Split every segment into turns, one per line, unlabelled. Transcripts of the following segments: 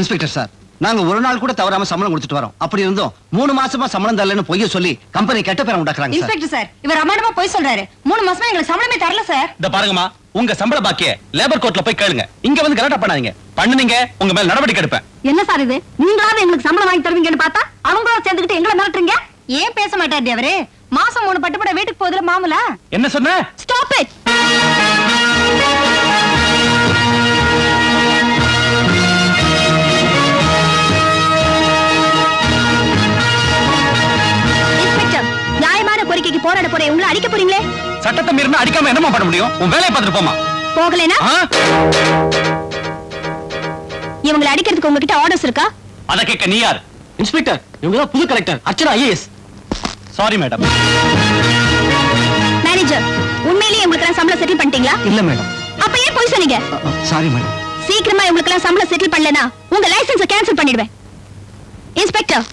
Inspector sir நாங்க ஒரு நாள் கூட தவறாம சம்பளம் கொடுத்துட்டு வரோம். அப்படி இருந்தோம் மூணு மாசமா சம்பளம் தரலன்னு பொய்ய சொல்லி கம்பெனி கெட்ட பேரை உண்டாக்குறாங்க
இன்ஸ்பெக்டர் சார் இவர் அம்மாடமா போய் சொல்றாரு. மூணு மாசமா எங்களுக்கு சம்பளமே தரல சார்.
இந்த பாருங்கம்மா உங்க சம்பள பாக்கிய லேபர் கோர்ட்ல போய் கேளுங்க. இங்க வந்து கலாட்டா பண்ணாதீங்க. பண்ணுனீங்க உங்க மேல நடவடிக்கை எடுப்பேன்.
என்ன சார் இது? நீங்களாவது எங்களுக்கு சம்பளம் வாங்கி தருவீங்கன்னு பார்த்தா அவங்களோட சேர்ந்துக்கிட்டு எங்களை மிரட்டுறீங்க ஏன் பேச மாட்டாரு அவரு? மாசம் மூணு பட்டுப்பட வீட்டுக்கு போகுதுல மாமூலா?
என்ன சொன்ன?
ஸ்டாப் இட் அடிக்க போறீங்களே?
சட்டத்தை மீறினா அடிக்காம என்னமா பண்ண முடியும்? உன் வேலையை பார்த்துட்டு போமா
போகலைனா? இவங்களை அடிக்கிறதுக்கு உங்ககிட்ட ஆர்டர்ஸ் இருக்கா?
அத கேட்க நீ யார்?
இன்ஸ்பெக்டர் இவங்க தான் புது collector Archana IAS.
Sorry madam
manager உண்மையிலேயே உங்களுக்கு எல்லாம் சம்பளம் செட்டில் பண்ணிட்டீங்களா?
இல்ல மேடம்
அப்ப ஏன் போய் சொன்னீங்க?
சாரி மேடம்
சீக்கிரமா உங்களுக்கு எல்லாம் சம்பளம் செட்டில் பண்ணலனா உங்க லைசென்ஸ கேன்சல் பண்ணிடுவேன். இன்ஸ்பெக்டர்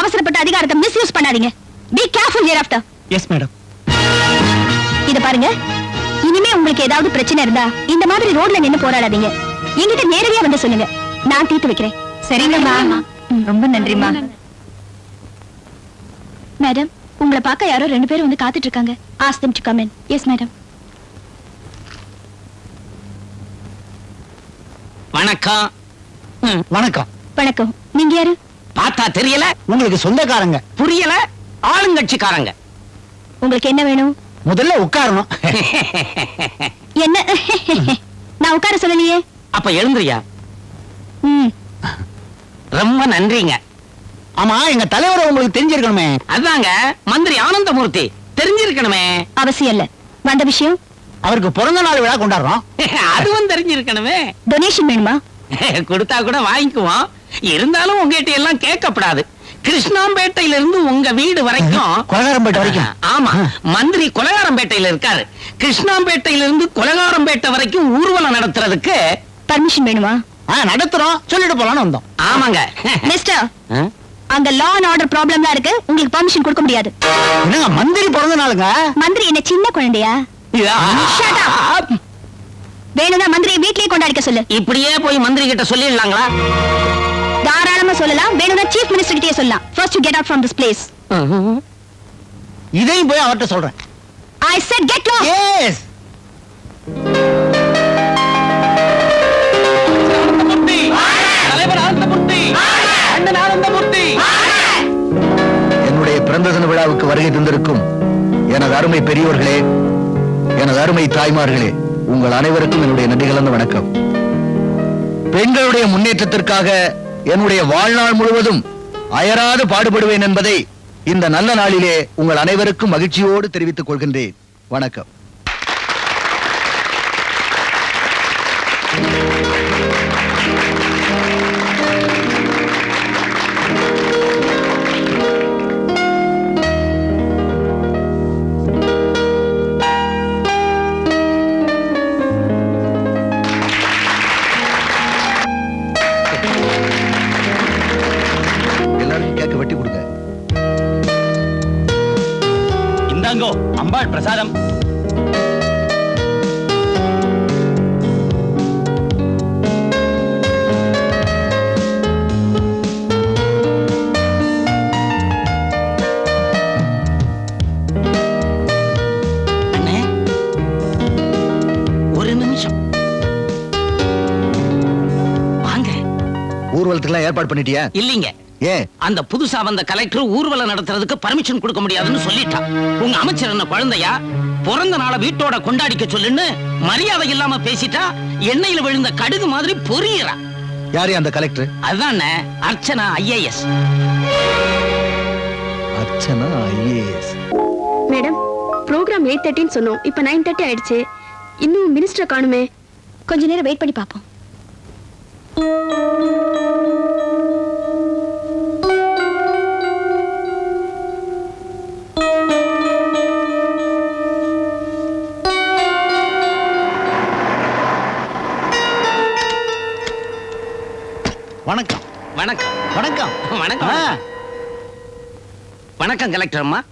அவசரப்பட்ட அதிகாரத்தை மிஸ்யூஸ் பண்ணாதீங்க. Be careful hereafter
yes madam
இத பாருங்க. இனிமே உங்களுக்கு ஏதாவது பிரச்சனை இருந்தா இந்த மாதிரி ரோட்ல நின்னு போராடாதீங்க. என்கிட்ட நேரடியா வந்து சொல்லுங்க. நான் தீர்த்து வைக்கிறேன். சரிங்கம்மா. ரொம்ப நன்றிம்மா. மேடம் உங்களை பார்க்க யாரோ ரெண்டு பேரும் வந்து காத்துட்டு இருக்காங்க ask them to come in. Yes madam
வணக்கம்.
வணக்கம்.
வணக்கம். நீங்க யாரு?
பார்த்தா தெரியல?
உங்களுக்கு சொந்தக்காரங்க.
புரியல? ஆளுங்கட்சிக்காரங்க.
உங்களுக்கு என்ன வேணும்?
முதல்ல உட்காரணும்.
என்ன? நான் உட்கார சொல்லலையே.
அப்ப எழுந்துறியா
ம்.
ரொம்ப நன்றிங்க.
ஆமா எங்க தலைவரை உங்களுக்கு தெரிஞ்சிருக்கணுமே.
அதாங்க மந்திரி ஆனந்தமூர்த்தி தெரிஞ்சிருக்கணுமே.
அவசியம் இல்ல. வந்த விஷயம்?
அவருக்கு பிறந்த நாள் விழா கொண்டாடுறோம்.
அதுவும் தெரிஞ்சிருக்கணுமே.
டொனேஷன் வேணுமா?
கொடுத்தா கூட வாங்கிக்குவோம். இருந்தாலும் உங்ககிட்ட எல்லாம் கேட்கப்படாது. கிருஷ்ணாம்பேட்டையில இருந்து உங்க வீடு வரைக்கும்
கொலகாரம்பேட்டை வரைக்கும்.
ஆமா. மந்திரி கொலகாரம்பேட்டையில இருக்காரு. கிருஷ்ணாம்பேட்டையில இருந்து கொலகாரம்பேட்டை வரைக்கும் ஊர்வலம் நடத்துறதுக்கு
பர்மிஷன் வேணுமா?
ஆ நடத்துறோம். சொல்லிட்டு போலான்னு வந்தோம்.
ஆமாங்க.
மிஸ்டர்? அங்க லா அண்ட் ஆர்டர் ப்ராப்ளம்லாம் இருக்கு. உங்களுக்கு பர்மிஷன் கொடுக்க முடியாது.
என்னங்க மந்திரி பிறந்த நாளுங்க?
மந்திரி என்ன சின்ன குழந்தையா? Shut up. வேணும்னா மந்திரியை வீட்லயே கொண்டாடிக்க சொல்லு.
இப்படியே போய் மந்திரி கிட்ட சொல்லிடலாங்களா?
தாராளமா சொல்லலாம். வேணும்னா சீஃப் மினிஸ்டர் கிட்டயே சொல்லலாம். First you get out from this place
இதையும் போய் அவர்ட்ட சொல்றேன்.
I said get lost
yes
என்னுடைய பிறந்த தின விழாவுக்கு வருகை தந்திருக்கும் எனது அருமை பெரியோர்களே எனது அருமை தாய்மார்களே உங்கள் அனைவருக்கும் என்னுடைய நன்றி கலந்த வணக்கம். பெண்களுடைய முன்னேற்றத்திற்காக என்னுடைய வாழ்நாள் முழுவதும் அயராது பாடுபடுவேன் என்பதை இந்த நல்ல நாளிலே உங்கள் அனைவருக்கும் மகிழ்ச்சியோடு தெரிவித்துக் கொள்கின்றேன். வணக்கம்.
பிரசாதம்.
அண்ணே ஒரு நிமிஷம். வாங்க.
ஊர்வலத்துக்கெல்லாம் ஏற்பாடு பண்ணிட்டியா?
இல்லீங்க. அந்த புதுசா வந்த கலெக்டர் ஊர்வலம் நடத்துறதுக்கு பர்மிஷன் கொடுக்க முடியாதுன்னு சொல்லிட்டான். உங்க அமைச்சர் என்ன குழந்தையா? பிறந்த நாளை வீட்டோட கொண்டாடிக்க சொல்லுன்னு மரியாதை இல்லாம பேசிட்டா எண்ணெயில விழுந்த கடுகு மாதிரி பொரியறா
யாரு அந்த கலெக்டர்
அதானே Archana IAS.
Archana IAS.
Madam programme eight தேர்ட்டின்னு சொன்னோம். இப்போ நைன் தேர்ட்டி ஆயிடுச்சு. இன்னும் மினிஸ்டர் காணுமே.
கொஞ்ச நேரம் வெயிட் பண்ணி பாப்போம்
வணக்கம்.
வணக்கம்.
வணக்கம்.
வணக்கம்
ஆ,
வணக்கம் கலெக்டர் அம்மா.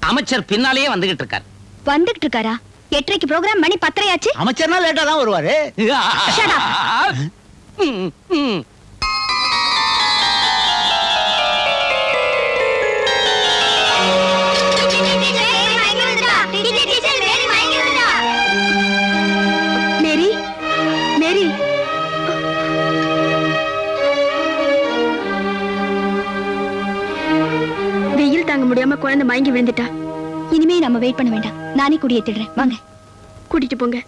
அமைச்சர் பின்னாலேயே வந்துகிட்டு இருக்கார்.
வந்துகிட்டு இருக்காரா எட்டரைக்கு ப்ரோக்ராம் மணி பத்தரை ஆச்சு
அமைச்சர்னா லேட்டா தான் வருவாரு.
Shut up.
ம், ம்.
குழந்தை மயங்கி விழுந்துட்டா.
இனிமே நம்ம வெயிட் பண்ண வேண்டாம். நானே குடியேத்திடுறேன். வாங்க.
கூட்டிட்டு போங்க.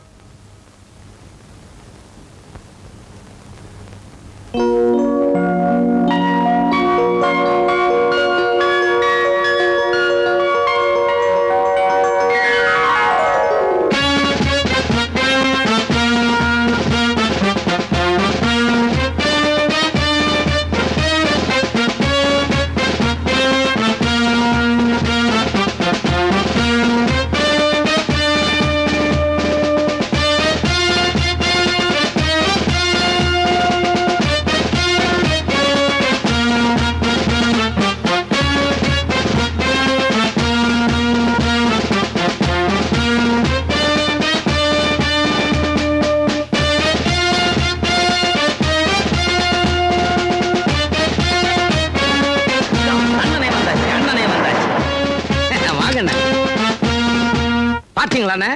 பாத்தீங்களாண்ணே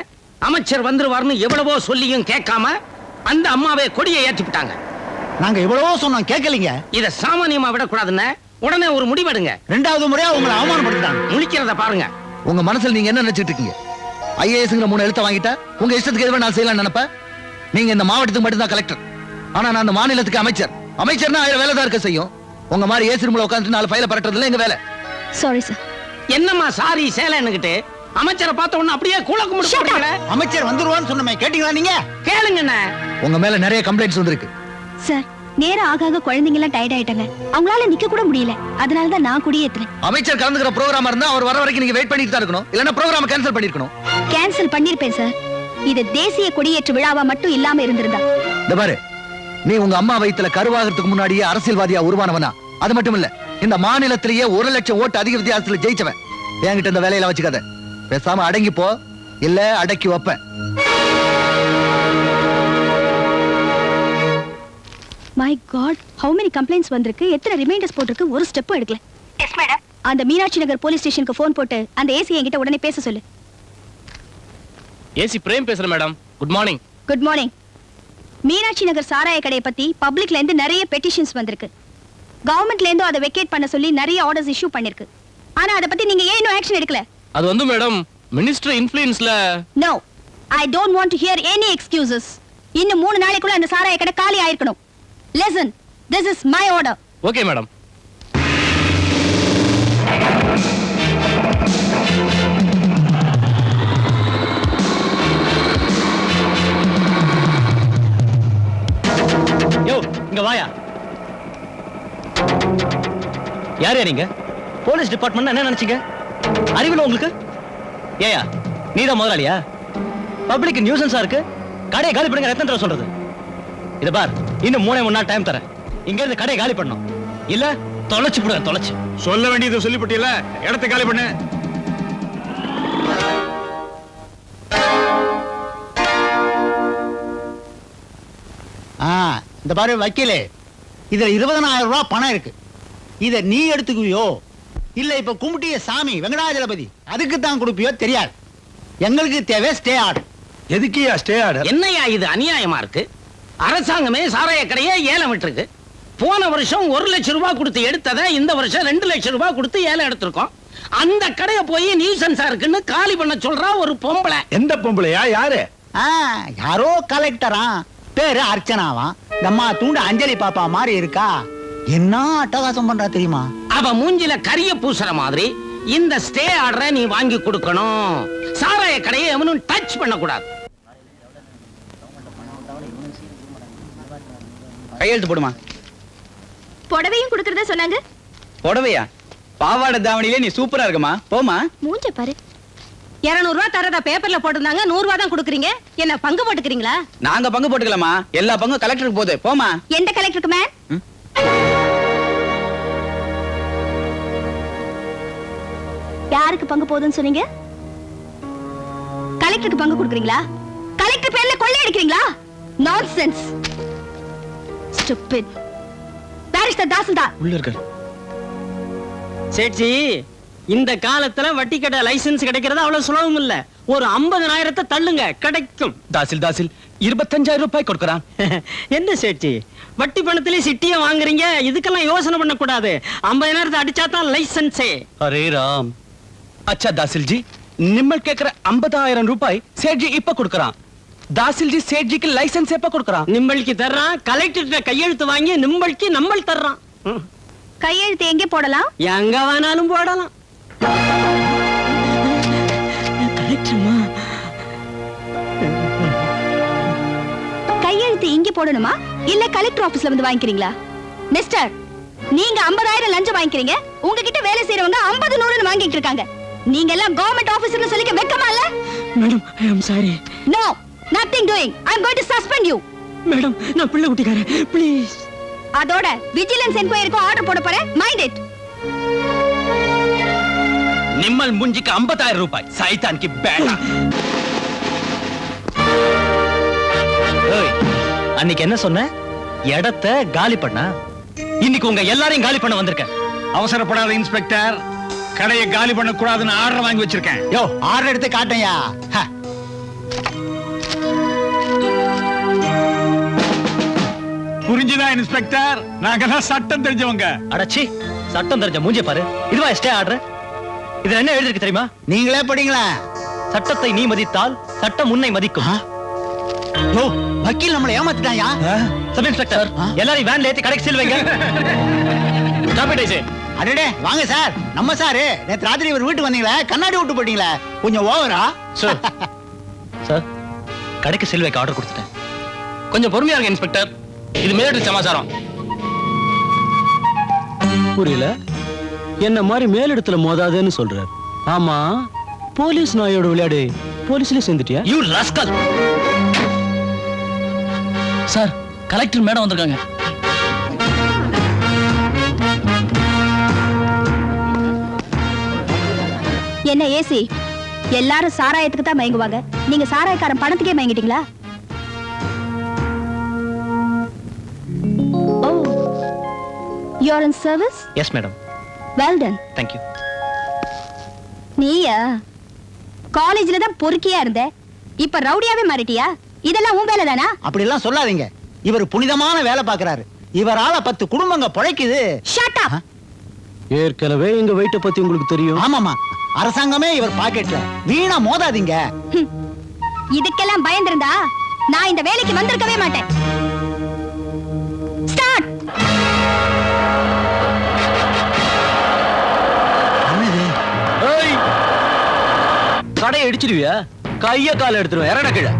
அமைச்சர் வந்துருவார்னு எவ்வளவோ சொல்லியும் கேட்காம அந்த அம்மாவே கொடியை ஏற்றி விட்டாங்க
நாங்க எவ்வளவோ சொன்னோம் கேட்கலீங்க.
இத சாமானியமா விடக்கூடாதுன்னு உடனே ஒரு முடிவெடுங்க.
ரெண்டாவது முறையா உங்களை அவமானப்படுத்திட்டாங்க.
முழிக்கிறத பாருங்க.
உங்க மனசுல நீங்க என்ன நினைச்சிட்டு இருக்கீங்க? ஐஏஎஸ்ங்கிற மூணு எழுத்த வாங்கிட்டா உங்க இஷ்டத்துக்கு எதுவும் நான் செய்யலாம் நினைப்ப? நீங்க இந்த மாவட்டத்துக்கு மட்டும்தான் கலெக்டர் ஆனா நான் அந்த மாநிலத்துக்கு அமைச்சர். அமைச்சர்னா ஆயிரம் வேலை தான் இருக்க செய்யும். உங்க மாதிரி ஏசி ரூம்ல உட்காந்துட்டு நாலு ஃபைல பரட்டுறதுல எங்க வேலை?
சாரி சார்
என்னம்மா சாரி சேலைன்னுகிட்டு அமைச்சரை பார்த்த உடனே அப்படியே கூலக்கு முடிச்சுங்களே
அமைச்சர் வந்துருவான்னு சொன்னமே கேட்டீங்களா நீங்க?
கேளுங்கண்ணே.
உங்க மேல நிறைய கம்ப்ளைண்ட்ஸ் வந்திருக்கு.
சார் நேரம் ஆக ஆக குழந்தைங்க எல்லாம் டயர்ட் ஆயிட்டாங்க. அவங்களால நிக்க கூட முடியல. அதனாலதான் நான் குடியேத்துறேன்.
அமைச்சர் கலந்துக்கிற ப்ரோக்ராம் இருந்தா அவர் வர வரைக்கும் நீங்க வெயிட் பண்ணிட்டு தான் இருக்கணும். இல்லன்னா ப்ரோக்ராம் கேன்சல் பண்ணிருக்கணும்.
கேன்சல் பண்ணிருப்பேன் சார். இது தேசிய கொடியேற்று விழாவா மட்டும் இல்லாம இருந்திருந்தா.
இந்த பாரு நீ உங்க அம்மா வயித்துல கருவாகிறதுக்கு முன்னாடியே அரசியல்வாதியா உருவானவனா? அது மட்டும் இல்ல இந்த மாநிலத்திலேயே ஒரு லட்சம் ஓட்டு அதிக வித்தியாசத்துல ஜெயிச்சவன். என்கிட்ட இந்த வேலையில வச்சுக்காத. பேசாம அடங்கி போ. இல்ல அடக்கி வைப்பேன்.
My God how many complaints வந்திருக்கு? எத்தனை ரிமைண்டர்ஸ் போட்டிருக்கு? ஒரு ஸ்டெப்பும் எடுக்கல. எஸ் மேடம் அந்த மீனாட்சி நகர் போலீஸ் ஸ்டேஷனுக்கு ஃபோன் போட்டு அந்த ஏசி என்கிட்ட உடனே பேச சொல்லு.
ஏசி பிரேம் பேசுறேன் madam good morning
good morning Meenakshi Nagar சாராய கடையை பத்தி பப்ளிக்ல இருந்து நிறைய பெட்டிஷன்ஸ் வந்திருக்கு. கவர்மெண்ட்ல இருந்து அதை வெக்கேட் பண்ண சொல்லி நிறைய ஆர்டர்ஸ் இஷ்யூ பண்ணிருக்கு. ஆனா அதை பத்தி நீங்க ஏன் இன்னும் ஆக்ஷன் எடுக்கல?
அது வந்து madam minister இன்ஃபுளுன்ஸ்ல
no I don't want to hear any excuses இன்னும் மூணு நாளைக்குள்ள அந்த சாராய கடை காலி ஆயிருக்கணும். Listen this is my order
okay madam யோ இங்க வாயா. யார் யார் நீங்க? போலீஸ் டிபார்ட்மெண்ட் என்ன நினைச்சீங்க? அறிவில் உங்களுக்கு? ஏயா நீதான் முதலாளியா? பப்ளிக் நியூசன்ஸா இருக்கு. கடையை காலி பண்ணுங்க எத்தனை தடவை சொல்றது. இத பார் இன்னும் மூணே மூணு நாள் டைம் தரேன். இங்க இருந்து கடையை காலி பண்ணணும். இல்ல தொலைச்சு போடுவேன் தொலைச்சு.
சொல்ல வேண்டியது சொல்லிப்பட்டியல இடத்தை காலி பண்ணு.
ஆ இந்த பாரு வக்கீலே. இதுல இருபதனாயிரம் ரூபாய் பணம் இருக்கு. இத நீ எடுத்துக்குவியோ? இல்ல இப்ப கும்பிட்டிய சாமி வெங்கடாஜலபதி அதுக்கு தான் கொடுப்பியோ தெரியாது. எங்களுக்கு தேவை ஸ்டே ஆர்டர்
எதுக்கியா ஸ்டே ஆர்டர்
என்னையா இது அநியாயமா இருக்கு? அரசாங்கமே சாராய கடையை ஏலம் விட்டுருக்கு. போன வருஷம் ஒரு லட்சம் ரூபாய் கொடுத்து எடுத்ததை இந்த வருஷம் ரெண்டு லட்சம் ரூபாய் கொடுத்து ஏலம் எடுத்திருக்கோம். அந்த கடையை போய் நியூசன்ஸா இருக்குன்னு காலி பண்ண சொல்றா ஒரு பொம்பளை.
எந்த பொம்பளையா? யாரு?
ஆ யாரோ கலெக்டரா? பேரு அர்ச்சனாவாம் இந்த அம்மா தூண்டு அஞ்சலி பாப்பா மாதிரி இருக்கா? என்ன அட்டகாசம் பண்றா தெரியுமா?
அவ மூஞ்சில கரிய பூசுற மாதிரி இந்த ஸ்டே ஆர்டரை நீ வாங்கி கொடுக்கணும். சாராய கடையை எவனும் டச் பண்ண கூடாது
கையெழுத்து போடுமா?
புடவையும் கொடுக்கறதா சொன்னாங்க?
புடவையா? பாவாடை தாவணியிலே நீ சூப்பரா இருக்கமா போமா
மூஞ்ச பாரு.
இருநூறு ரூபா தரதா பேப்பர்ல போட்டிருந்தாங்க நூறு ரூபா தான் கொடுக்குறீங்க. என்ன பங்கு போட்டுக்கிறீங்களா?
நாங்க பங்கு போட்டுக்கலாமா எல்லா பங்கும் கலெக்டருக்கு போகுது. போமா
எந்த கலெக்டருக்கு மேம் யாருக்கு பங்கு போகுதுன்னு சொன்னீங்க? கலெக்டருக்கு பங்கு கொடுக்குறீங்களா? கலெக்டர் பேர்ல கொள்ளை அடிக்கிறீங்களா? Nonsense stupid the tahsildar?
உள்ள இருக்க
சேட்சி இந்த காலத்துல வட்டி கடை லைசென்ஸ் கிடைக்கிறது அவ்வளவு சுலபம் இல்ல. ஒரு ஐம்பதனாயிரத்தை தள்ளுங்க கிடைக்கும்.
தாசில் தாசில் இருபத்தஞ்சாயிரம் ரூபாய் கொடுக்கறான்.
என்ன சேட்சி? வட்டி பணத்திலே சிட்டிய வாங்குறீங்க இதுக்கெல்லாம் யோசனை பண்ண கூடாது ஐம்பதனாயிரத்தை அடிச்சா தான் லைசன்ஸே
அரே ராம். அச்சா தாசில் ஜி நிம்மல் கேக்குற ஐம்பதாயிரம் ரூபாய் சேட்ஜி இப்ப கொடுக்கறான். தாசில் ஜி சேட்ஜிக்கு லைசன்ஸ் எப்ப கொடுக்கறான்?
நிம்பளுக்கு தர்றான் கலெக்டர் கையெழுத்து வாங்கி நிம்பளுக்கு நம்மள் தர்றான்.
கையெழுத்து எங்கே போடலாம்?
எங்க வேணாலும் போடலாம்.
கையெழுத்து இங்க போடணுமா? இல்ல கலெக்டர் ஆபீஸ்ல வந்து வாங்கிக்கிறீங்களா? மிஸ்டர் நீங்க 50000 லஞ்சம் வாங்கிக்கிறீங்க. உங்ககிட்ட வேலை செய்யறவங்க 50 நூறுன்னு வாங்கிட்டு இருக்காங்க. நீங்க எல்லாம் கவர்மெண்ட் ஆபீசர்னு சொல்லிக்க வெக்கமா இல்ல?
Madam I am sorry
no nothing doing I am going to suspend you
madam நான் பிள்ளை குட்டிக்காரன். ப்ளீஸ்
அதோட விஜிலன்ஸ் என்கொயரிக்கும் ஆர்டர் போட போறேன். மைண்ட் இட்
நிம்மல் முஞ்சிக்கு ஐம்பதாயிரம் ரூபாய். சைத்தான்க்கு பேடா ஏய், அன்னைக்கு என்ன சொன்ன? இடத்த காலி பண்ணா? இன்னைக்கு உங்க எல்லாரையும் காலி பண்ண வந்திருக்கேன்
அவசரப்படாத இன்ஸ்பெக்டர். கடையை காலி பண்ண கூடாதுன்னு ஆர்டர் வாங்கி வச்சிருக்கேன்.
யோ ஆர்டர் எடுத்து காட்டையா
புரிஞ்சுதா இன்ஸ்பெக்டர்? நாங்கெல்லாம் சட்டம் தெரிஞ்சவங்க.
அடச்சி சட்டம் தெரிஞ்ச மூஞ்சிய பாரு. இதுவா ஸ்டே ஆர்டர்? இதுல என்ன எழுதிருக்கு தெரியுமா?
நீங்களே படிங்களா.
சட்டத்தை நீ மதித்தால் சட்டம் உன்னை மதிக்கும்.
யோ வக்கீல் நம்மளை ஏமாத்திட்டாயா?
சப் இன்ஸ்பெக்டர் எல்லாரையும் வேன்ல ஏத்தி கடைக்கு சீல் வைங்க.
அடடே வாங்க சார். நம்ம சாரு நேத்து ராத்திரி இவர் வீட்டுக்கு வந்தீங்களே கண்ணாடி விட்டு போட்டீங்களே கொஞ்சம் ஓவரா?
சார் சார் கடைக்கு சீல் வைக்க ஆர்டர் கொடுத்துட்டேன். கொஞ்சம் பொறுமையா இருங்க இன்ஸ்பெக்டர் இது மேலிட சமாச்சாரம்.
புரியல? என்ன மாதிரி மேலிடத்துல மோதாதேன்னு சொல்றாரு. ஆமா போலீஸ் நாயோட விளையாடு போலீஸ்ல சேர்ந்துட்டியா?
You rascal sir collector madam வந்திருக்காங்க.
என்ன ஏசி? எல்லாரும் சாராயத்துக்கு தான் மயங்குவாங்க. நீங்க சாராயக்காரன் பணத்துக்கே மயங்கிட்டீங்களா? ஓ. You are in service
yes madam
well done
thank you
நீயா? காலேஜ்ல தான் பொறுக்கியா இருந்த. இப்ப ரவுடியாவே மாறிட்டியா? இதெல்லாம் உன் வேலை தானா
அப்படி எல்லாம் சொல்லாதீங்க. இவர் புனிதமான வேலை பார்க்கறாரு. இவரால பத்து குடும்பங்க பிழைக்குது.
ஷட் அப்
ஏற்கனவே எங்க வெயிட்ட பத்தி உங்களுக்கு தெரியும்.
ஆமாமா அரசாங்கமே இவர் பாக்கெட்ல. வீணா மோதாதீங்க.
இதுக்கெல்லாம் பயந்திருந்தா நான் இந்த வேலைக்கு வந்திருக்கவே மாட்டேன்.
கடையை இடிச்சிடுவியா? கைய கால எடுத்துருவேன் இறட கீழே.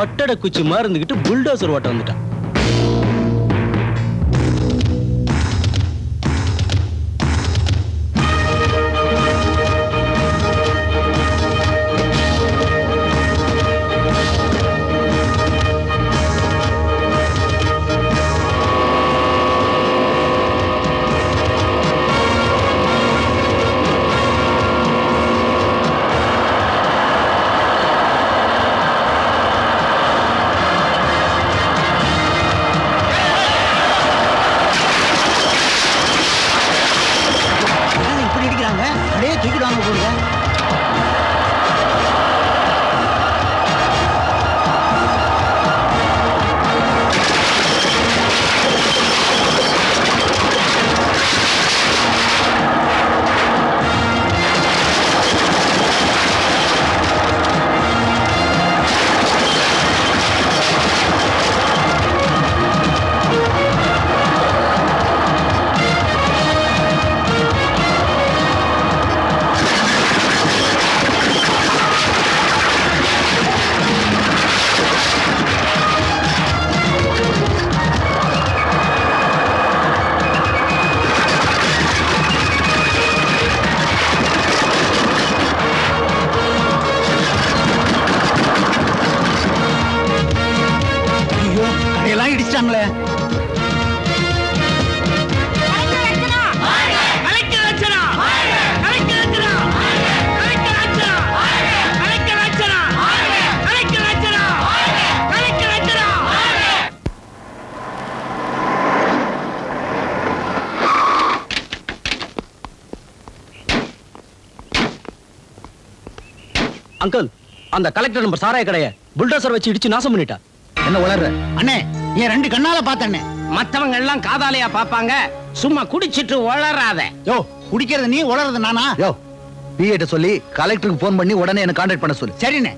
ஒட்டடை குச்சி மாதிரி இருந்துகிட்டு புல்டோசர் ஓட்ட வந்துட்டான். அங்கிள் அந்த கலெக்டர் நம்பர் சாராய கடைய புல்டோசர் வச்சு இடிச்சு நாசம் பண்ணிட்டா.
என்ன வளர்ற
அண்ணே என் ரெண்டு கண்ணால பார்த்தண்ணே
மத்தவங்க எல்லாம் காதாலையா பாப்பாங்க சும்மா குடிச்சிட்டு வளராத
யோ குடிக்கிறது நீ உளறது நானா?
யோ பிஏட்ட சொல்லி கலெக்டருக்கு ஃபோன் பண்ணி உடனே என்ன கான்டாக்ட் பண்ண சொல்லு.
சரிண்ணே.